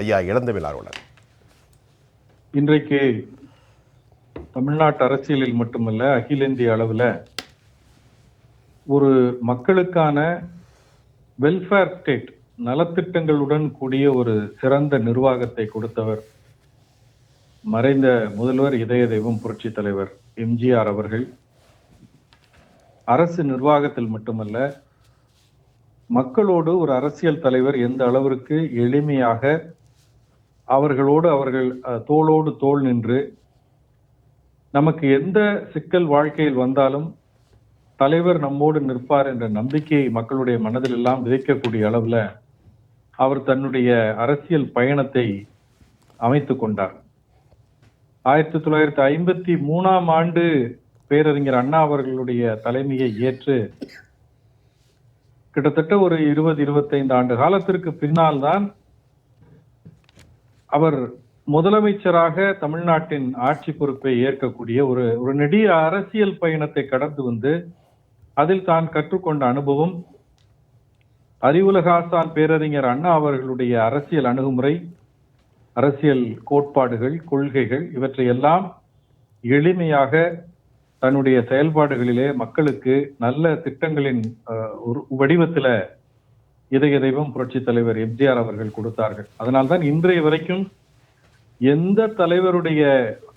ஐயா இளந்தமிழ் ஆர்வலர் இன்றைக்கு தமிழ்நாட்டு அரசியலில் மட்டுமல்ல அகில இந்திய அளவில் ஒரு மக்களுக்கான வெல்ஃபேர் ஸ்டேட் நலத்திட்டங்களுடன் கூடிய ஒரு சிறந்த நிர்வாகத்தை கொடுத்தவர் மறைந்த முதல்வர் இதய தெய்வம் புரட்சி தலைவர் எம்ஜிஆர் அவர்கள். அரசு நிர்வாகத்தில் மட்டுமல்ல மக்களோடு ஒரு அரசியல் தலைவர் எந்த அளவிற்கு எளிமையாக அவர்களோடு அவர்கள் தோளோடு தோள் நின்று நமக்கு எந்த சிக்கல் வாழ்க்கையில் வந்தாலும் தலைவர் நம்மோடு நிற்பார் என்ற நம்பிக்கையை மக்களுடைய மனதில் எல்லாம் விதைக்கக்கூடிய அளவில் அவர் தன்னுடைய அரசியல் பயணத்தை அமைத்து கொண்டார். ஆயிரத்தி தொள்ளாயிரத்தி ஐம்பத்தி மூணாம் ஆண்டு பேரறிஞர் அண்ணா அவர்களுடைய தலைமையை ஏற்று கிட்டத்தட்ட ஒரு இருபது இருபத்தைந்து ஆண்டு காலத்திற்கு பின்னால் தான் அவர் முதலமைச்சராக தமிழ்நாட்டின் ஆட்சி பொறுப்பை ஏற்கக்கூடிய ஒரு ஒரு நெடிய அரசியல் பயணத்தை கடந்து வந்து அதில் தான் கற்றுக்கொண்ட அனுபவம். அறிவுலகாசான் பேரறிஞர் அண்ணா அவர்களுடைய அரசியல் அணுகுமுறை அரசியல் கோட்பாடுகள் கொள்கைகள் இவற்றையெல்லாம் எளிமையாக தன்னுடைய செயல்பாடுகளிலே மக்களுக்கு நல்ல திட்டங்களின் ஒரு வடிவத்தில் இதய தெய்வம் புரட்சி தலைவர் எம்ஜிஆர் அவர்கள் கொடுத்தார்கள். அதனால்தான் இன்றைய வரைக்கும் எந்த தலைவருடைய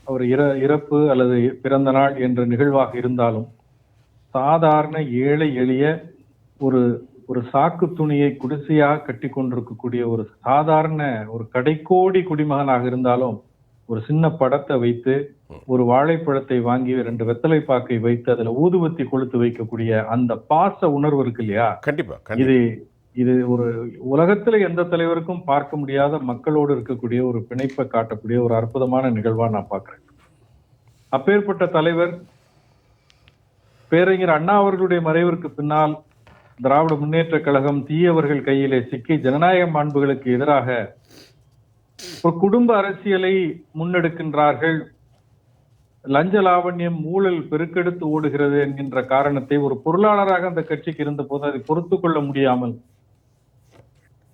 ஒரு இற இறப்பு அல்லது பிறந்த நாள் என்ற நிகழ்வாக இருந்தாலும் சாதாரண ஏழை எளிய ஒரு ஒரு சாக்கு துணியை குடிசையாக கட்டி கொண்டிருக்கக்கூடிய ஒரு சாதாரண ஒரு கடைக்கோடி குடிமகனாக இருந்தாலும் ஒரு சின்ன படத்தை வைத்து ஒரு வாழைப்பழத்தை வாங்கி ரெண்டு வெத்தலை பாக்கை வைத்து அதுல ஊதுவத்தி கொளுத்து வைக்கக்கூடிய அந்த பாச உணர்வு இருக்கு இல்லையா? கண்டிப்பா கண்டிப்பா. இது இது ஒரு உலகத்துல எந்த தலைவருக்கும் பார்க்க முடியாத மக்களோடு இருக்கக்கூடிய ஒரு பிணைப்பை காட்டக்கூடிய ஒரு அற்புதமான நிகழ்வா நான் பார்க்கிறேன். அப்பேற்பட்ட தலைவர் பேரறிஞர் அண்ணா அவர்களுடைய மறைவிற்கு பின்னால் திராவிட முன்னேற்ற கழகம் தீயவர்கள் கையிலே சிக்கி ஜனநாயக மாண்புகளுக்கு எதிராக ஒரு குடும்ப அரசியலை முன்னெடுக்கின்றார்கள். லஞ்ச லாவண்யம் ஊழல் பெருக்கெடுத்து ஓடுகிறது என்கின்ற காரணத்தை ஒரு பொருளாளராக அந்த கட்சிக்கு இருந்த போது அதை பொறுத்து கொள்ள முடியாமல்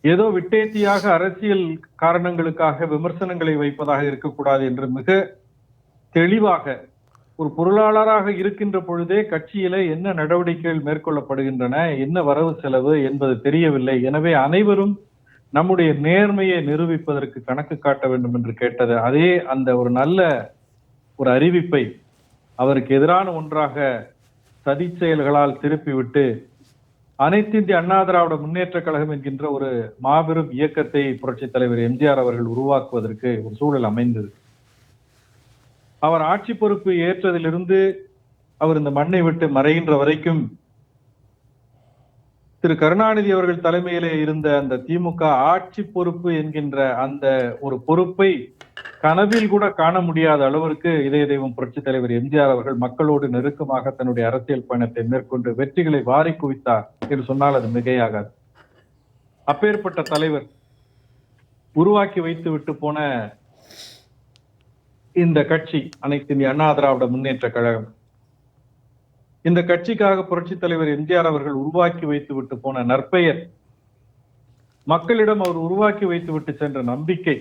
ஏதோ விட்டேத்தியாக அரசியல் காரணங்களுக்காக விமர்சனங்களை வைப்பதாக இருக்கக்கூடாது என்று மிக தெளிவாக ஒரு பொருளாளராக இருக்கின்ற பொழுதே கட்சியில என்ன நடவடிக்கைகள் மேற்கொள்ளப்படுகின்றன என்ன வரவு செலவு என்பது தெரியவில்லை. எனவே அனைவரும் நம்முடைய நேர்மையை நிரூபிப்பதற்கு கணக்கு காட்ட வேண்டும் என்று கேட்டது. அதே அந்த ஒரு நல்ல ஒரு அறிவிப்பை அவருக்கு எதிரான ஒன்றாக சதி செயல்களால் திருப்பிவிட்டு அனைத்து இந்திய அண்ணா திராவிட முன்னேற்ற கழகம் என்கின்ற ஒரு மாபெரும் இயக்கத்தை புரட்சித் தலைவர் எம்ஜிஆர் அவர்கள் உருவாக்குவதற்கு ஒரு சூழல் அமைந்தது. அவர் ஆட்சி பொறுப்பு ஏற்றதிலிருந்து அவர் இந்த மண்ணை விட்டு மறைகின்ற வரைக்கும் திரு கருணாநிதி அவர்கள் தலைமையிலே இருந்த அந்த திமுக ஆட்சி பொறுப்பு என்கின்ற அந்த ஒரு பொறுப்பை கனவில் கூட காண முடியாத அளவிற்கு இதய தெய்வம் புரட்சி தலைவர் எம்ஜிஆர் அவர்கள் மக்களோடு நெருக்கமாக தன்னுடைய அரசியல் பயணத்தை மேற்கொண்டு வெற்றிகளை வாரி குவித்தார் என்று சொன்னால் அது மிகையாகாது. அப்பேற்பட்ட தலைவர் உருவாக்கி வைத்து விட்டு போன இந்த கட்சி அனைத்து இந்திய அண்ணா திராவிட முன்னேற்ற கழகம். இந்த கட்சிக்காக புரட்சி தலைவர் எம்ஜிஆர் அவர்கள் உருவாக்கி வைத்து விட்டு போன நற்பெயர் மக்களிடம் அவர் உருவாக்கி வைத்து விட்டு சென்ற நம்பிக்கை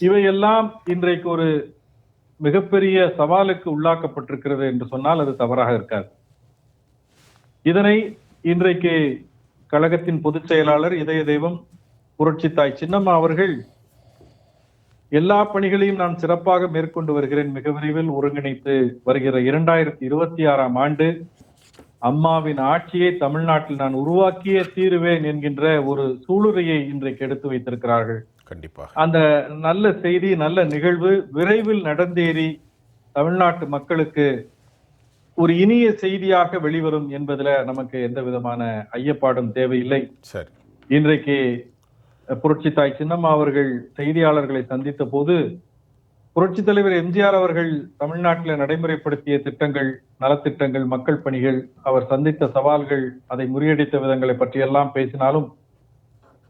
இவையெல்லாம் இன்றைக்கு ஒரு மிகப்பெரிய சவாலுக்கு உள்ளாக்கப்பட்டிருக்கிறது என்று சொன்னால் அது தவறாக இருக்காது. இதனை இன்றைக்கு கழகத்தின் பொதுச் செயலாளர் இதய தெய்வம் புரட்சி தாய் சின்னம்மா அவர்கள் எல்லா பணிகளையும் நான் சிறப்பாக மேற்கொண்டு வருகிறேன். மிக விரைவில் ஒருங்கிணைத்து வருகிற இரண்டாயிரத்தி இருபத்தி ஆறாம் ஆண்டு அம்மாவின் ஆட்சியை தமிழ்நாட்டில் நான் உருவாக்கியே தீருவேன் என்கின்ற ஒரு சூளுரையை இன்றைக்கு எடுத்து வைத்திருக்கிறார்கள். கண்டிப்பாக. அந்த நல்ல செய்தி நல்ல நிகழ்வு விரைவில் நடந்தேறி தமிழ்நாட்டு மக்களுக்கு ஒரு இனிய செய்தியாக வெளிவரும் என்பதுல நமக்கு எந்த விதமான ஐயப்பாடும் தேவையில்லை. சரி. இன்றைக்கு புரட்சி தாய் சின்னம்மா அவர்கள் செய்தியாளர்களை சந்தித்த போது புரட்சி தலைவர் எம்ஜிஆர் அவர்கள் தமிழ்நாட்டில் நடைமுறைப்படுத்திய திட்டங்கள் நலத்திட்டங்கள் மக்கள் பணிகள் அவர் சந்தித்த சவால்கள் அதை முறியடித்த விதங்களை பற்றியெல்லாம் பேசினாலும்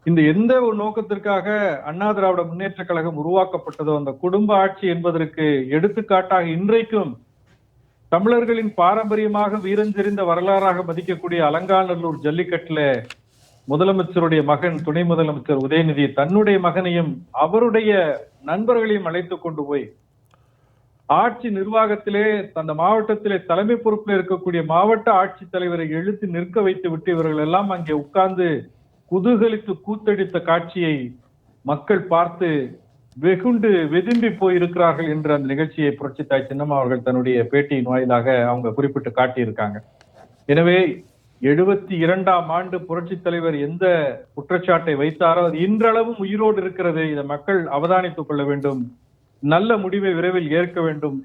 இந்த எந்த ஒரு நோக்கத்திற்காக அண்ணா திராவிட முன்னேற்ற கழகம் உருவாக்கப்பட்டதோ அந்த குடும்ப ஆட்சி என்பதற்கு எடுத்துக்காட்டாக இன்றைக்கும் தமிழர்களின் பாரம்பரியமாக வீரஞ்செறிந்த வரலாறாக மதிக்கக்கூடிய அலங்காநல்லூர் ஜல்லிக்கட்டுல முதலமைச்சருடைய மகன் துணை முதலமைச்சர் உதயநிதி தன்னுடைய மகனையும் அவருடைய நண்பர்களையும் அழைத்து கொண்டு போய் ஆட்சி நிர்வாகத்திலே அந்த மாவட்டத்திலே தலைமை பொறுப்பில் இருக்கக்கூடிய மாவட்ட ஆட்சித் தலைவரை எழுத்து நிற்க வைத்து விட்டு இவர்கள் எல்லாம் அங்கே உட்கார்ந்து குதூகலித்து கூத்தடித்த காட்சியை மக்கள் பார்த்து வெகுண்டு வெதும்பி போயிருக்கிறார்கள் என்ற அந்த நிகழ்ச்சியை புரட்சி தாய் சின்னம்மா அவர்கள் தன்னுடைய பேட்டியின் வாயிலாக அவங்க குறிப்பிட்டு காட்டியிருக்காங்க. எனவே எழுபத்தி இரண்டாம் ஆண்டு புரட்சி தலைவர் எந்த குற்றச்சாட்டை வைத்தாரோ அது இன்றளவும் உயிரோடு இருக்கிறது. இதை மக்கள் அவதானித்துக் கொள்ள வேண்டும். நல்ல முடிவை விரைவில் ஏற்க வேண்டும்.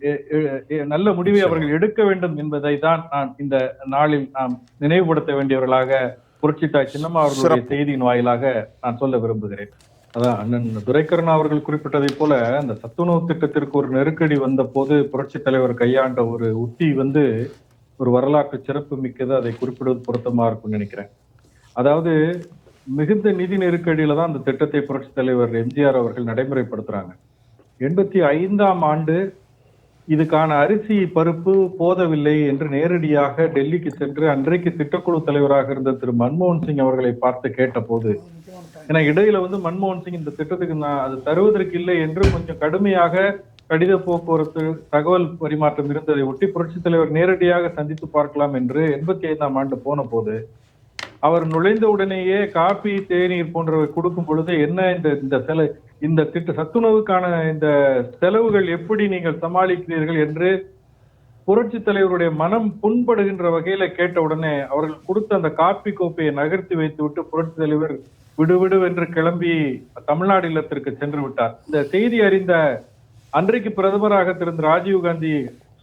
நல்ல முடிவை அவர்கள் எடுக்க வேண்டும் என்பதை தான் நான் இந்த நாளில் நாம் நினைவுபடுத்த வேண்டியவர்களாக புரட்சி தாய் சின்னம்மா அவர்களுடைய. செய்தியின் வாயிலாக நான் சொல்ல விரும்புகிறேன். அதான் அண்ணன் துரைக்கருணா அவர்கள் குறிப்பிட்டதை போல அந்த சத்துணவு திட்டத்திற்கு ஒரு நெருக்கடி வந்த போது புரட்சி தலைவர் கையாண்ட ஒரு உத்தி வந்து ஒரு வரலாற்று சிறப்பு மிக்கது அதை குறிப்பிடுவது பொருத்தமா இருக்கும்னு நினைக்கிறேன். அதாவது மிகுந்த நிதி நெருக்கடியில தான் அந்த திட்டத்தை புரட்சி தலைவர் எம்ஜிஆர் அவர்கள் நடைமுறைப்படுத்துறாங்க. எண்பத்தி ஐந்தாம் ஆண்டு இதுக்கான அரிசி பருப்பு போதவில்லை என்று நேரடியாக டெல்லிக்கு சென்று அன்றைக்கு திட்டக்குழு தலைவராக இருந்த திரு மன்மோகன் சிங் அவர்களை பார்த்து கேட்டபோது ஏன்னா இடையில வந்து மன்மோகன் சிங் இந்த திட்டத்துக்கு நான் அது தருவதற்கு இல்லை என்று கொஞ்சம் கடுமையாக கடித போக்குவரத்து தகவல் பரிமாற்றம் இருந்ததை ஒட்டி புரட்சி தலைவர் நேரடியாக சந்தித்து பார்க்கலாம் என்று எண்பத்தி ஐந்தாம் ஆண்டு போன போது அவர் நுழைந்த உடனேயே காபி தேநீர் போன்றவை கொடுக்கும் பொழுது என்ன இந்த இந்த செல இந்த திட்ட சத்துணவுக்கான இந்த செலவுகள் எப்படி நீங்கள் சமாளிக்கிறீர்கள் என்று புரட்சி தலைவருடைய மனம் புண்படுகின்ற வகையில கேட்ட உடனே அவர்கள் கொடுத்த அந்த காப்பி கோப்பையை நகர்த்தி வைத்து விட்டு புரட்சி தலைவர் விடுவிடு என்று கிளம்பி தமிழ்நாடு இல்லத்திற்கு சென்று விட்டார். இந்த செய்தி அறிந்த அன்றைக்கு பிரதமராக திரு ராஜீவ் காந்தி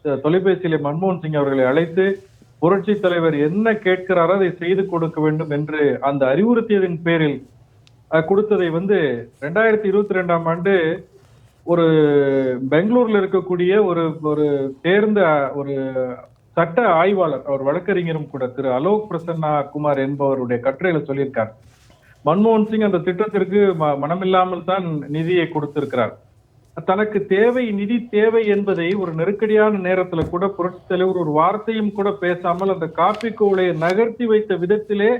தொலைபேசியிலே மன்மோகன் சிங் அவர்களை அழைத்து புரட்சி தலைவர் என்ன கேட்கிறாரோ அதை செய்து கொடுக்க வேண்டும் என்று அந்த அறிவுறுத்தியதின் பேரில் கொடுத்ததை வந்து ரெண்டாயிரத்தி இருபத்தி ரெண்டாம் ஆண்டு ஒரு பெங்களூர்ல இருக்கக்கூடிய ஒரு ஒரு தேர்ந்த ஒரு சட்ட ஆய்வாளர் அவர் வழக்கறிஞரும் கூட திரு அலோக் பிரசன்னா குமார் என்பவருடைய கட்டுரையில சொல்லியிருக்கார். மன்மோகன் சிங் அந்த திட்டத்திற்கு ம- மனமில்லாமல் தான் நிதியை கொடுத்திருக்கிறார். தனக்கு தேவை நிதி தேவை என்பதை ஒரு நெருக்கடியான நேரத்துல கூட புரட்சி தலைவர் ஒரு வார்த்தையும் கூட பேசாமல் அந்த காப்பி கோவலையை நகர்த்தி வைத்த விதத்திலே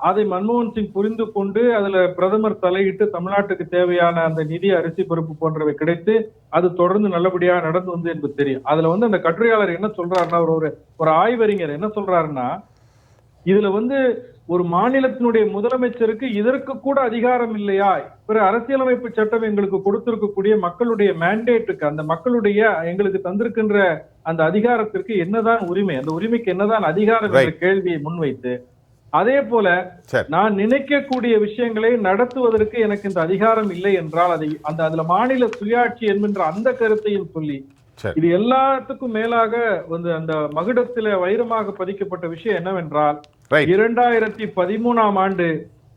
அதை மன்மோகன் சிங் புரிந்து கொண்டு அதுல பிரதமர் தலையிட்டு தமிழ்நாட்டுக்கு தேவையான அந்த நிதி அரிசி பருப்பு போன்றவை கிடைத்து அது தொடர்ந்து நல்லபடியா நடந்து வந்து என்பது தெரியும். அதுல வந்து அந்த கட்டுரையாளர் என்ன சொல்றாருன்னா ஒரு ஒரு- ஒரு ஆய்வறிஞர் என்ன சொல்றாருன்னா இதுல வந்து ஒரு மாநிலத்தினுடைய முதலமைச்சருக்கு இதற்கு கூட அதிகாரம் இல்லையா? பிற அரசியலமைப்பு சட்டம் எங்களுக்கு கொடுத்திருக்கக்கூடிய மக்களுடைய மேண்டேட்டுக்கு அந்த மக்களுடைய எங்களுக்கு தந்திருக்கின்ற அந்த அதிகாரத்திற்கு என்னதான் உரிமை அந்த உரிமைக்கு என்னதான் அதிகாரம் என்ற கேள்வியை முன்வைத்து அதே போல நான் நினைக்கக்கூடிய விஷயங்களை நடத்துவதற்கு எனக்கு இந்த அதிகாரம் இல்லை என்றால் அதை அந்த அதுல மாநில சுயாட்சி என்கின்ற அந்த கருத்தையும் சொல்லி இது எல்லாத்துக்கும் மேலாக வந்து அந்த மகுடத்தில வைரமாக பதிக்கப்பட்ட விஷயம் என்னவென்றால் இரண்டாயிரத்தி பதிமூணாம் ஆண்டு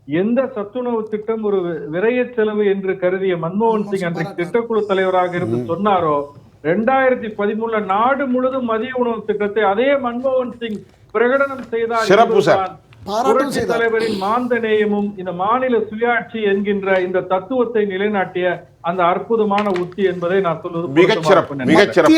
எந்த சத்துணவு திட்டம் ஒரு விரைய செலவு என்று கருதிய மன்மோகன் சிங் அன்றைக்கு திட்டக்குழு தலைவராக இருந்து சொன்னாரோ ரெண்டாயிரத்தி பதிமூணுல நாடு முழுதும் மதிய உணவு திட்டத்தை அதே மன்மோகன் சிங் பிரகடனம் செய்தார் சிறப்பு சார். என்பதுதான் பாராட்டும் புரட்சி செய்தார். தலைவரின் மாந்தநேயமும் இந்த மாநில சுயாட்சி என்கின்ற இந்த தத்துவத்தை நிலைநாட்டிய அந்த அற்புதமான உத்தி என்பதை நான் சொல்வது மிகச்சிறப்பு